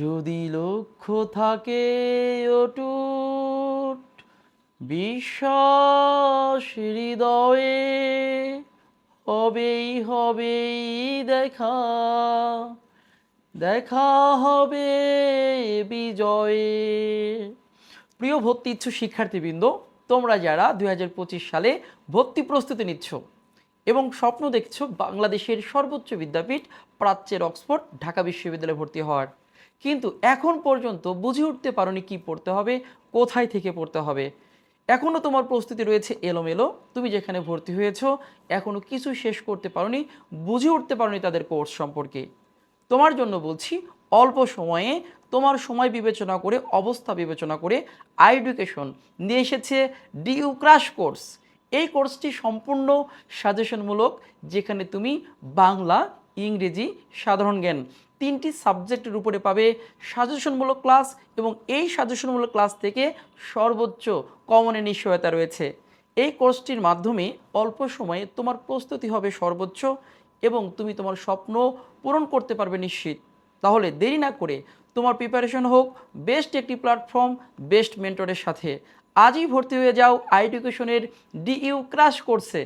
যদি লক্ষ্য থাকে অটুট বিশ্বাস হৃদয়ে, হবেই হবেই দেখা। দেখা হবে বিজয়ে। প্রিয় ভর্তি ইচ্ছুক শিক্ষার্থীবৃন্দ, তোমরা যারা দুই হাজার পঁচিশ সালে ভর্তি প্রস্তুতি নিচ্ছ এবং স্বপ্ন দেখছ বাংলাদেশের সর্বোচ্চ বিদ্যাপীঠ প্রাচ্যের অক্সফোর্ড, ঢাকা বিশ্ববিদ্যালয়ে ভর্তি হওয়ার কিন্তু এখন পর্যন্ত বুঝে উঠতে পারোনি কি পড়তে হবে, কোথায় থেকে পড়তে হবে। এখনও তোমার প্রস্তুতি রয়েছে এলোমেলো, তুমি যেখানে ভর্তি হয়েছো এখনও কিছু শেষ করতে পারোনি, বুঝে উঠতে পারোনি তাদের কোর্স সম্পর্কে। তোমার জন্য বলছি, অল্প সময়ে তোমার সময় বিবেচনা করে, অবস্থা বিবেচনা করে আই এডুকেশন নিয়ে এসেছে ডিউ ক্রাশ কোর্স এই কোর্সটি সম্পূর্ণ সাজেশনমূলক যেখানে তুমি বাংলা, ইংরেজি, সাধারণ জ্ঞান তিনটি সাবজেক্টের উপরে পাবে সাজেশনমূলক ক্লাস এবং এই সাজেশনমূলক ক্লাস থেকে সর্বোচ্চ কমনের নিশ্চয়তা রয়েছে। এই কোর্সটির মাধ্যমে অল্প সময়ে তোমার প্রস্তুতি হবে সর্বোচ্চ এবং তুমি তোমার স্বপ্ন পূরণ করতে পারবে নিশ্চিত। তাহলে দেরি না করে তোমার প্রিপারেশন হোক বেস্ট একটি প্ল্যাটফর্ম বেস্ট মেন্টরের সাথে। আজই ভর্তি হয়ে যাও আইডুকেশনের ডিইউ ক্রাশ কোর্সে